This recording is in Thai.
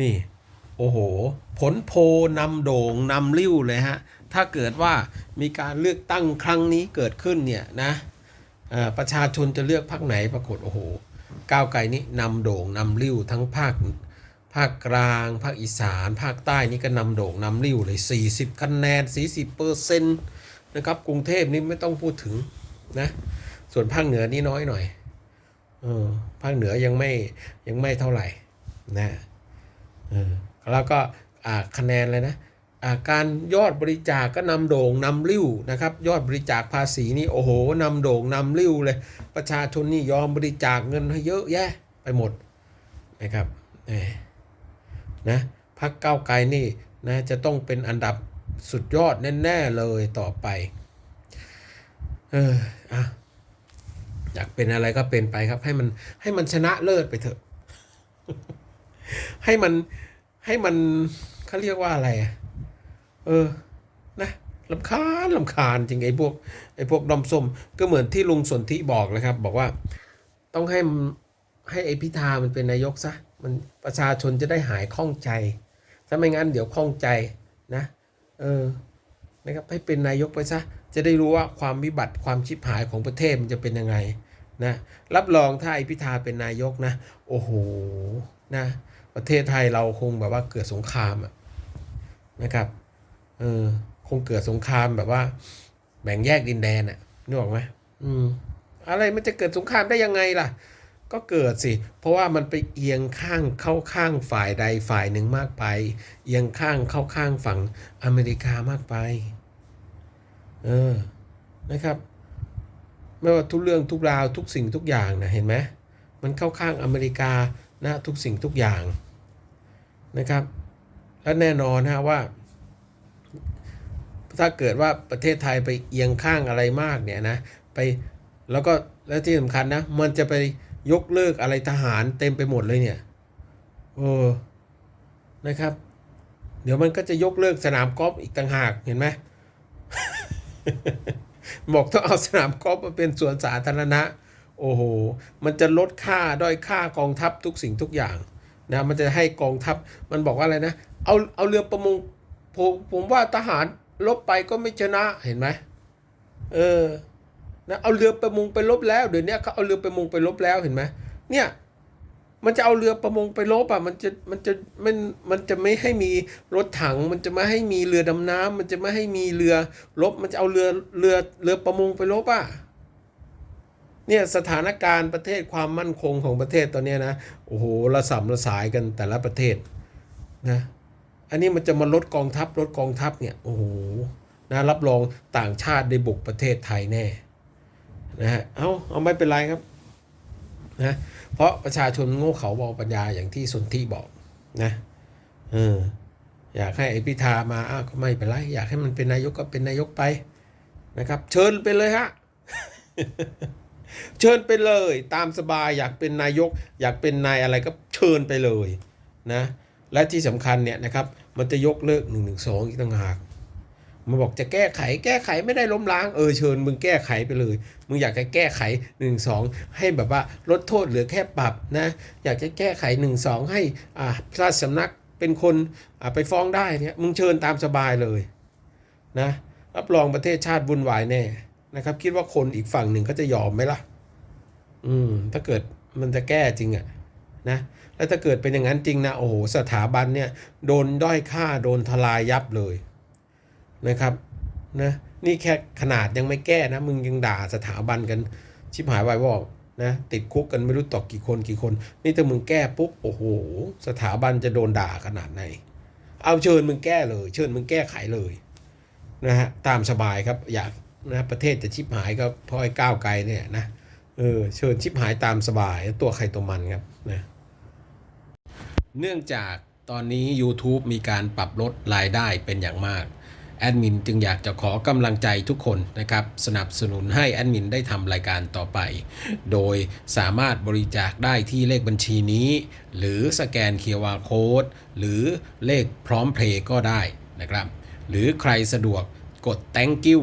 นี่ โอ้โห ผลโพนำโด่งนำริ้วเลยฮะ ถ้าเกิดว่ามีการเลือกตั้งครั้งนี้เกิดขึ้นเนี่ยนะประชาชนจะเลือกพรรคไหนปรากฏโอ้โห ก้าวไกลนี่นำโด่งนำริ้วทั้งภาคภาคกลาง ภาคอีสาน ภาคใต้นี่ก็นำโด่งนำริ้วเลย 40 คะแนน 40เปอร์เซ็นต์นะครับ กรุงเทพนี่ไม่ต้องพูดถึงนะ ส่วนภาคเหนือนี่น้อยหน่อย เออ ภาคเหนือยังไม่ยังไม่เท่าไหร่นะ แล้วก็คะแนนเลยนะาการยอดบริจาคก็นำโด่งนำริ้วนะครับยอดบริจาคภาษีนี่โอ้โหนำโด่งนำริ้วเลย ประชาชนนี่ยอมบริจาคเงินให้เยอะแยะไปหมดนะครับนะพักเก้าไกลนี่นะจะต้องเป็นอันดับสุดยอดแน่ๆเลยต่อไปเอออะอยากเป็นอะไรก็เป็นไปครับให้มันให้มันชนะเลิศไปเถอะ ให้มันให้มันเขาเรียกว่าอะไรอะเออนะลำคาญลำคาญจริงไอ้พวกไอ้พวกดอมส้มก็เหมือนที่ลุงสนธิบอกเลยครับ บอกว่าต้องให้มให้ไอ้พิธามันเป็นนายกซะมันประชาชนจะได้หายข้องใจ ถ้าไม่งั้นเดี๋ยวข้องใจนะเออนะครับให้เป็นนายกไปซะจะได้รู้ว่าความวิบัติความชิบหายของประเทศมันจะเป็นยังไงนะรับรองถ้าไอ้พิธาเป็นนายกนะ โอ้โหนะ ประเทศไทยเราคงแบบว่าเกิดสงครามอะนะครับเออคงเกิดสงครามแบบว่า แบ่งแยกดินแดนอะนึกออกไหมอืมอะไรมันจะเกิดสงครามได้ยังไงล่ะ ก็เกิดสิ เพราะว่ามันไปเอียงข้างเข้าข้างฝ่ายใดฝ่ายหนึ่งมากไป เอียงข้างเข้าข้างฝั่งอเมริกามากไป เออนะครับ ไม่ว่าทุกเรื่องทุกราวทุกสิ่งทุกอย่างนะเห็นไหมมันเข้าข้างอเมริกา นะทุกสิ่งทุกอย่างนะครับ และแน่นอนฮะว่า ถ้าเกิดว่าประเทศไทยไปเอียงข้างอะไรมากเนี่ยนะไปแล้วก็และที่สำคัญนะมันจะไปยกเลิกอะไรทหารเต็มไปหมดเลยเนี่ยเออนะครับ เดี๋ยวมันก็จะยกเลิกสนามกอล์ฟอีกต่างหากเห็นไหมบอกต้องเอาสนามกอล์ฟมาเป็นสวนสาธารณะ โอ้โห มันจะลดค่าด้อยค่ากองทัพทุกสิ่งทุกอย่างนะมันจะให้กองทัพมันบอกว่าอะไรนะเอาเอาเรือประมงผมผมว่าทหารลบไปก็ไม่ชนะเห็นไหมเออนะเอาเรือประมงไปลบแล้วเดี๋ยวนี้เขาเอาเรือประมงไปลบแล้วเห็นไหมเนี่ยมันจะเอาเรือประมงไปลบอะมันจะมันจะมันมันจะไม่ให้มีรถถัง มันจะไม่ให้มีเรือดำน้ำมันจะไม่ให้มีเรือรบมันจะเอาเรือเรือเรือประมงไปลบอะ เนี่ยสถานการณ์ประเทศความมั่นคงของประเทศตอนนี้นะโอ้โหระสำระสายกันแต่ละประเทศนะอันนี้มันจะมาลดกองทัพลดกองทัพเนี่ยโอ้โหนะรับรองต่างชาติได้บุกประเทศไทยแน่นะฮะเอาเอาไม่เป็นไรครับนะเพราะประชาชนโง่เขาเบาปัญญาอย่างที่สนที่บอกนะเอออยากให้ไอพิธามาอ้าวก็ไม่เป็นไร อยากให้มันเป็นนายกก็เป็นนายกไปนะครับ เชิญไปเลยฮะ เชิญไปเลย ตามสบายอยากเป็นนายก อยากเป็นนายอะไรก็เชิญไปเลยนะและที่สำคัญเนี่ยนะครับมันจะยกเลิก1นึอีกต่างหากมันบอกจะแก้ไขแก้ไขไม่ได้ล้มล้างเออเชิญมึงแก้ไขไปเลย มึงอยากจะแก้ไข1นึให้แบบว่าลดโทษเหลือแค่ปรับนะอยากจะแก้ไข1นึให้อ่าพระสำนักเป็นคนไปฟ้องได้เนี่ยมึงเชิญตามสบายเลยนะรับรองประเทศชาติวุ่นวายแน่ นะครับ คิดว่าคนอีกฝั่งหนึ่งเขาจะยอมไหมล่ะ อืม ถ้าเกิดมันจะแก้จริงอะนะแล้วถ้าเกิดเป็นอย่างนั้นจริงนะโอ้โหสถาบันเนี่ยโดนด้อยค่าโดนทลายยับเลยนะครับนะนี่แค่ขนาดยังไม่แก้นะ มึงยังด่าสถาบันกัน ชิบหายวายบอกนะติดคุกกันไม่รู้ต่อกี่คนกี่คน นี่ถ้ามึงแก้ปุ๊บโอ้โห สถาบันจะโดนด่าขนาดไหน เอาเชิญมึงแก้เลย เชิญมึงแก้ไขเลยนะฮะตามสบายครับอยาก นะประเทศจะชิบหายก็เพราะไอ้ก้าวไกลเนี่ยนะเออเชิญชิบหายตามสบายตัวใครตัวมันครับนะเนื่องจากตอนนี้ YouTube มีการปรับลดรายได้เป็นอย่างมากแอดมินจึงอยากจะขอกำลังใจทุกคนนะครับ สนับสนุนให้แอดมินได้ทำรายการต่อไป โดยสามารถบริจาคได้ที่เลขบัญชีนี้ หรือสแกน QR Code หรือเลขพร้อมเพลย์ก็ได้นะครับ หรือใครสะดวกกด thank you